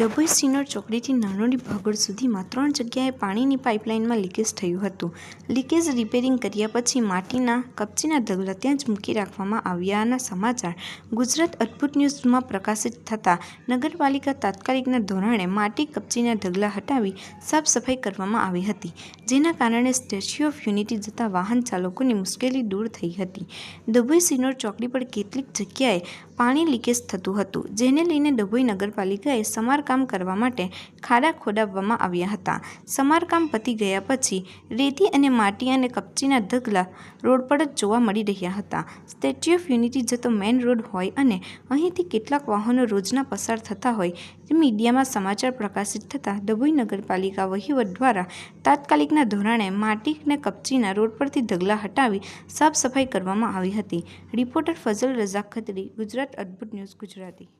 ડભોઈ સિનોર ચોકડીથી નાનોડી ભાગોળ સુધીમાં ત્રણ જગ્યાએ પાણીની પાઇપલાઇનમાં લીકેજ થયું હતું. લીકેજ રિપેરિંગ કર્યા પછી માટીના કપચીના ઢગલા ત્યાં જ મૂકી રાખવામાં આવ્યાના સમાચાર ગુજરાત અદ્ભુત ન્યૂઝમાં પ્રકાશિત થતાં નગરપાલિકા તાત્કાલિકના ધોરણે માટી કપચીના ઢગલા હટાવી સાફ સફાઈ કરવામાં આવી હતી, જેના કારણે સ્ટેચ્યુ ઓફ યુનિટી જતા વાહન ચાલકોની મુશ્કેલી દૂર થઈ હતી. ડભોઈ સિનોર ચોકડી પર કેટલીક જગ્યાએ પાણી લીકેજ થતું હતું, જેને લઈને ડભોઈ નગરપાલિકાએ સમારકામ કરવા માટે ખાડા ખોદાવવામાં આવ્યા હતા. સમારકામ પતી ગયા પછી રેતી અને માટી અને કપચીના ઢગલા રોડ પર જ જોવા મળી રહ્યા હતા. સ્ટેચ્યુ ઓફ યુનિટી જતો મેઇન રોડ હોય અને અહીંથી કેટલાક વાહનો રોજના પસાર થતા હોય તે મીડિયામાં સમાચાર પ્રકાશિત થતાં ડભોઈ નગરપાલિકા વહીવટ દ્વારા તાત્કાલિકના ધોરણે માટી અને કપચીના રોડ પરથી ઢગલા હટાવી સાફસફાઈ કરવામાં આવી હતી. Reporter Fazal Razak Khatri, Gujarat Adbhut news Gujarati.